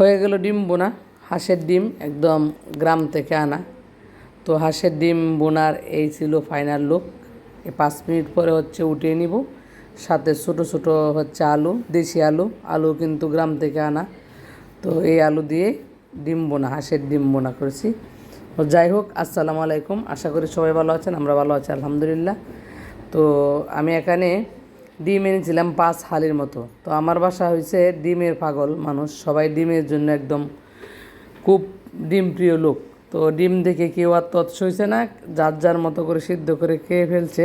হয়ে গেল ডিম বোনা। হাঁসের ডিম একদম গ্রাম থেকে আনা। তো হাঁসের ডিম বোনার এই ছিল ফাইনাল লুক পাঁচ মিনিট পরে হচ্ছে উঠিয়ে নিব। সাথে ছোটো ছোটো হচ্ছে আলু, দেশি আলু। আলু কিন্তু গ্রাম থেকে আনা। তো এই আলু দিয়ে ডিম বোনা, হাঁসের ডিম বোনা করেছি। তো যাই হোক, আসসালামু আলাইকুম। আশা করি সবাই ভালো আছেন, আমরা ভালো আছি, আলহামদুলিল্লাহ। তো আমি এখানে ডিম এনেছিলাম পাঁচ হালির মতো। তো আমার বাসা হয়েছে ডিমের পাগল মানুষ। সবাই ডিমের জন্য একদম খুব ডিম প্রিয় লোক। তো ডিম দেখে কেউ আর তৎস হয়েছে না, যার যার মতো করে সিদ্ধ করে খেয়ে ফেলছে।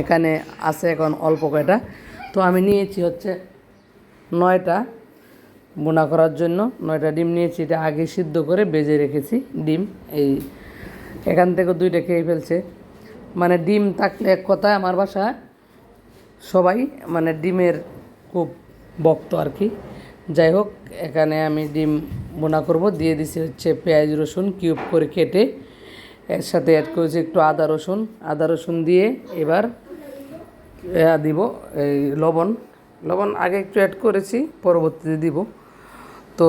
এখানে আছে এখন অল্প কয়টা। তো আমি নিয়েছি হচ্ছে নয়টা বোনা করার জন্য। নয়টা ডিম নিয়েছি, এটা আগে সিদ্ধ করে বেজে রেখেছি ডিম। এই এখান থেকে দুইটা খেয়ে ফেলছে। মানে ডিম থাকলে এক কথায় আমার বাসা সবাই মানে ডিমের খুব বক্ত আর কি। যাই হোক, এখানে আমি ডিম বোনা করব। দিয়ে দিছি হচ্ছে পেঁয়াজ, রসুন কিউব করে কেটে এর সাথে অ্যাড করেছি একটু আদা, রসুন। আদা, রসুন দিয়ে এবার দিব এই লবণ। লবণ আগে একটু অ্যাড করেছি, পরবর্তীতে দিব। তো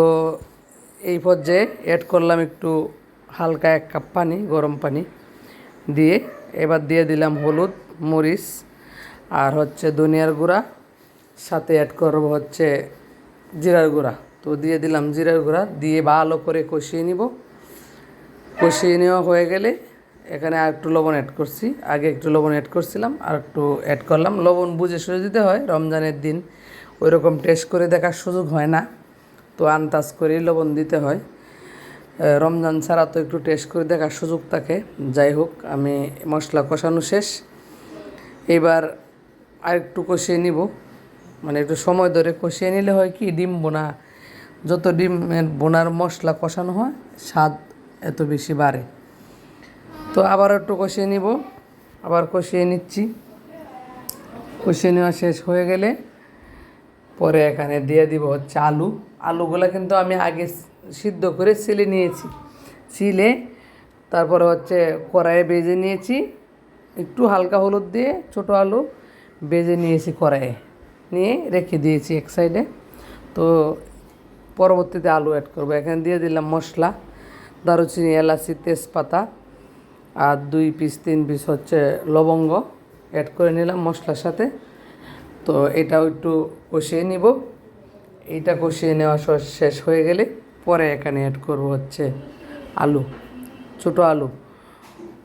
এই পর্যায়ে অ্যাড করলাম একটু হালকা এক কাপ পানি, গরম পানি দিয়ে। এবার দিয়ে দিলাম হলুদ, মরিচ আর হচ্ছে ধনিয়ার গুঁড়া, সাথে অ্যাড করব হচ্ছে জিরার গুঁড়া। তো দিয়ে দিলাম জিরার গুঁড়া, দিয়ে ভালো করে কষিয়ে নিব। কষিয়ে নেওয়া হয়ে গেলে এখানে আর একটু লবণ অ্যাড করছি। আগে একটু লবণ অ্যাড করছিলাম, আর একটু অ্যাড করলাম। লবণ বুঝে সুঝে দিতে হয়, রমজানের দিন ওই রকম টেস্ট করে দেখার সুযোগ হয় না। তো আন্দাজ করেই লবণ দিতে হয়। রমজান ছাড়া তো একটু টেস্ট করে দেখার সুযোগ থাকে। যাই হোক, আমি মশলা কষানো শেষ। এবার আর একটু কষিয়ে নিব। মানে একটু সময় ধরে কষিয়ে নিলে হয় কি, ডিম বোনা, যত ডিম বোনার মশলা কষানো হয়, স্বাদ এত বেশি বাড়ে। তো আবার একটু কষিয়ে নিব। আবার কষিয়ে নিচ্ছি। কষিয়ে নেওয়া শেষ হয়ে গেলে পরে এখানে দিয়ে দিব হচ্ছে আলু। আলুগুলো কিন্তু আমি আগে সিদ্ধ করে ছিলে নিয়েছি। ছিলে তারপরে হচ্ছে কড়াইয়ে বেজে নিয়েছি। একটু হালকা হলুদ দিয়ে ছোটো আলু। বেজে নিয়েছি কড়াইয়ে। নিয়ে রেখে দিয়েছি এক সাইডে। তো পরবর্তীতে আলু অ্যাড করব। এখানে দিয়ে দিলাম মশলা, দারুচিনি, এলাচি, তেজপাতা আর দুই পিস তিন পিস হচ্ছে লবঙ্গ অ্যাড করে নিলাম মশলার সাথে। তো এটাও একটু কষিয়ে নিব। এইটা কষিয়ে নেওয়া শেষ হয়ে গেলে পরে এখানে অ্যাড করব হচ্ছে আলু, ছোটো আলু।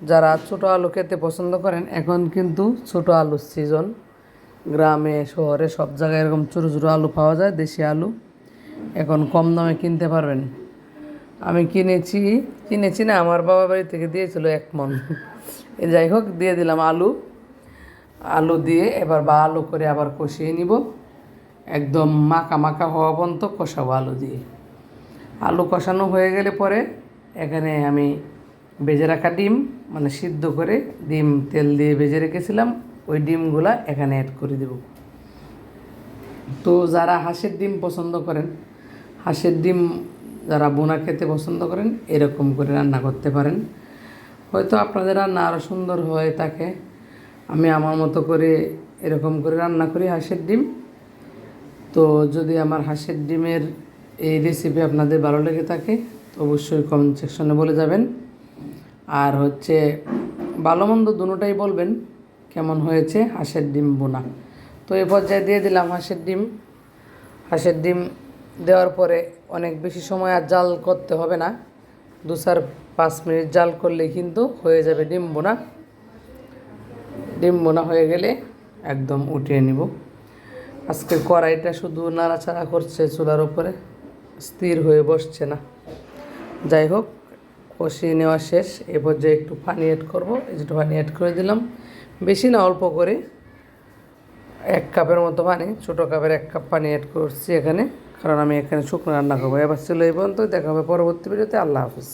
যারা ছোটো আলু খেতে পছন্দ করেন, এখন কিন্তু ছোটো আলুর সিজন গ্রামে, শহরে সব জায়গায় এরকম ছোটো ছোটো আলু পাওয়া যায়, দেশি আলু। এখন কম দামে কিনতে পারবেন। আমি কিনেছি কিনেছি না, আমার বাবা বাড়ি থেকে দিয়েছিল এক মন। যাই হোক, দিয়ে দিলাম আলু। আলু দিয়ে এবার বা আলু করে আবার কষিয়ে নিব। একদম মাখা মাখা হওয়া পর্যন্ত কষাবো আলু দিয়ে। আলু কষানো হয়ে গেলে পরে এখানে আমি ভেজে রাখা ডিম মানে সিদ্ধ করে ডিম তেল দিয়ে ভেজে রেখেছিলাম। ওই ডিমগুলা এখানে অ্যাড করে দেব। তো যারা হাঁসের ডিম পছন্দ করেন, হাঁসের ডিম যারা বোনা খেতে পছন্দ করেন, এরকম করে রান্না করতে পারেন। হয়তো আপনাদের রান্না আরও সুন্দর হয়ে থাকে। আমি আমার মতো করে এরকম করে রান্না করি হাঁসের ডিম। তো যদি আমার হাঁসের ডিমের এই রেসিপি আপনাদের ভালো লেগে থাকে, তো অবশ্যই কমেন্ট সেকশনে বলে যাবেন। আর হচ্ছে ভালো মন্দ দুটোটাই বলবেন। কেমন হয়েছে? হাঁসের ডিম বোনা। তো এই পর্যায়ে দিয়ে দিলাম হাঁসের ডিম। হাঁসের ডিম দেওয়ার পরে অনেক বেশি সময় আর জাল করতে হবে না। দু চার পাঁচ মিনিট জাল করলে কিন্তু হয়ে যাবে ডিম বোনা। ডিম বোনা হয়ে গেলে একদম উঠিয়ে নিব। আজকে কড়াইটা শুধু নাড়াচাড়া করছে চুলার উপরে, স্থির হয়ে বসছে না। যাই হোক, কষিয়ে নেওয়া শেষ। এ পর্যায়ে একটু পানি অ্যাড করব। এই পানি অ্যাড করে দিলাম। বেশি না, অল্প করে। এক কাপের মতো পানি, ছোটো কাপের এক কাপ পানি অ্যাড করছি এখানে। কারণ আমি এখানে শুকনো রান্না করব। এবার ছিল এই পর্যন্ত দেখা হবে পরবর্তী ভিডিওতে। আল্লাহ হাফিজ।